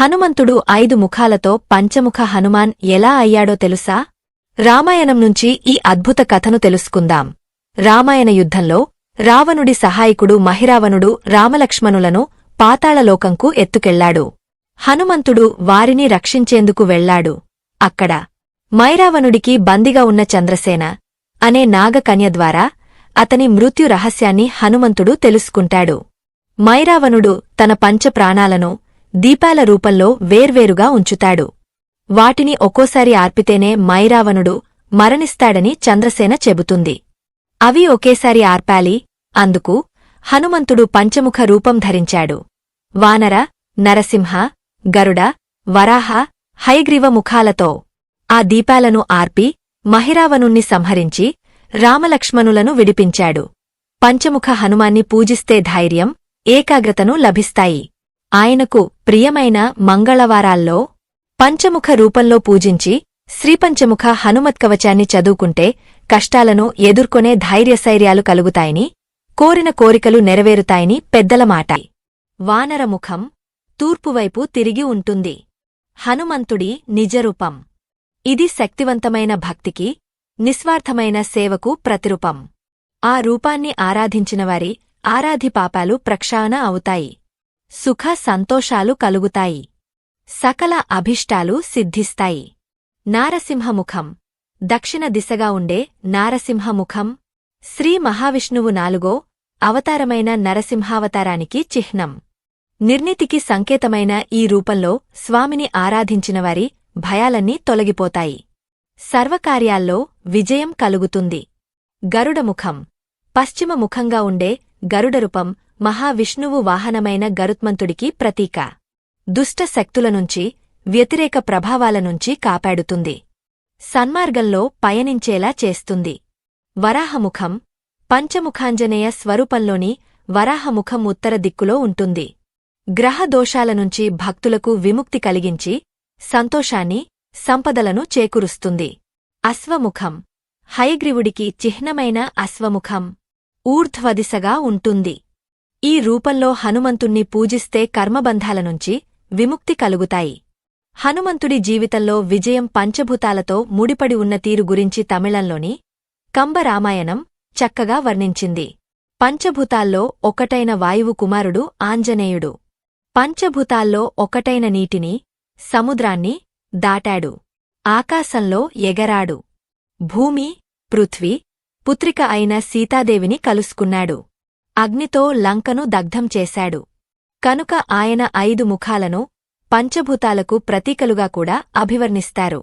హనుమంతుడు ఐదు ముఖాలతో పంచముఖ హనుమాన్ ఎలా అయ్యాడో తెలుసా? రామాయణం నుంచి ఈ అద్భుత కథను తెలుసుకుందాం. రామాయణ యుద్ధంలో రావణుడి సహాయకుడు మహిరావణుడు రామలక్ష్మణులను పాతాళలోకంకు ఎత్తుకెళ్ళాడు. హనుమంతుడు వారిని రక్షించేందుకు వెళ్ళాడు. అక్కడ మైరావణుడికి బందిగా ఉన్న చంద్రసేన అనే నాగకన్య ద్వారా అతని మృత్యు రహస్యాన్ని హనుమంతుడు తెలుసుకుంటాడు. మైరావణుడు తన పంచప్రాణాలను దీపాల రూపంలో వేర్వేరుగా ఉంచుతాడు. వాటిని ఒక్కోసారి ఆర్పితేనే మైరావణుడు మరణిస్తాడని చంద్రసేన చెబుతుంది. అవి ఒకేసారి ఆర్పాలి అందుకు హనుమంతుడు పంచముఖ రూపం ధరించాడు. వానర నరసింహ గరుడ వరాహ హైగ్రీవ ముఖాలతో ఆ దీపాలను ఆర్పి మహిరావణుణ్ణి సంహరించి రామలక్ష్మణులను విడిపించాడు. పంచముఖ హనుమాన్ని పూజిస్తే ధైర్యం ఏకాగ్రతను లభిస్తాయి. ఆయనకు ప్రియమైన మంగళవారాల్లో పంచముఖ రూపంలో పూజించి శ్రీపంచముఖ హనుమత్కవచాన్ని చదువుకుంటే కష్టాలను ఎదుర్కొనే ధైర్యశైర్యాలు కలుగుతాయని కోరిన కోరికలు నెరవేరుతాయని పెద్దల మాట. వానరముఖం తూర్పువైపు తిరిగి ఉంటుంది. హనుమంతుడి నిజరూపం. ఇది శక్తివంతమైన భక్తికి నిస్వార్థమైన సేవకు ప్రతిరూపం. ఆ రూపాన్ని ఆరాధించినవారి ఆరాధిపాపాలు ప్రక్షాళన అవుతాయి. సుఖ సంతోషాలు కలుగుతాయి. సకల అభిష్టాలు సిద్ధిస్తాయి. నారసింహముఖం. దక్షిణ దిశగా ఉండే నారసింహముఖం. శ్రీ మహావిష్ణువు నాలుగో అవతారమైన నరసింహావతారానికి చిహ్నం. నిర్ణితికి సంకేతమైన ఈ రూపంలో స్వామిని ఆరాధించినవారి భయాలన్నీ తొలగిపోతాయి. సర్వకార్యాల్లో విజయం కలుగుతుంది. గరుడముఖం. పశ్చిమ ముఖంగా ఉండే గరుడరూపం మహావిష్ణువు వాహనమైన గరుత్మంతుడికి ప్రతీక. దుష్ట శక్తుల నుంచి వ్యతిరేక ప్రభావాల నుంచి కాపాడుతుంది. సన్మార్గంలో పయనించేలా చేస్తుంది. వరాహముఖం పంచముఖాంజనేయ స్వరూపంలోని వరాహముఖం ఉత్తర దిక్కులో ఉంటుంది. గ్రహ దోషాల నుంచి భక్తులకు విముక్తి కలిగించి సంతోషాన్ని సంపదలను చేకూరుస్తుంది. అశ్వముఖం హయగ్రీవుడికి చిహ్నమైన అశ్వముఖం ఊర్ధ్వదిశగా ఉంటుంది. ఈ రూపంలో హనుమంతుణ్ణి పూజిస్తే కర్మబంధాల నుంచి విముక్తి కలుగుతాయి. హనుమంతుడి జీవితంలో విజయం పంచభూతాలతో ముడిపడి ఉన్న తీరు గురించి తమిళంలోని కంబరామాయణం చక్కగా వర్ణించింది. పంచభూతాల్లో ఒకటైన వాయువు కుమారుడు ఆంజనేయుడు. పంచభూతాల్లో ఒకటైన నీటిని సముద్రాన్ని దాటాడు. ఆకాశంలో ఎగరాడు. భూమి పృథ్వీ పుత్రిక అయిన సీతాదేవిని కలుసుకున్నాడు. అగ్నితో లంకను దగ్ధం చేశాడు. కనుక ఆయన ఐదు ముఖాలను పంచభూతాలకు ప్రతీకలుగా కూడా అభివర్ణిస్తారు.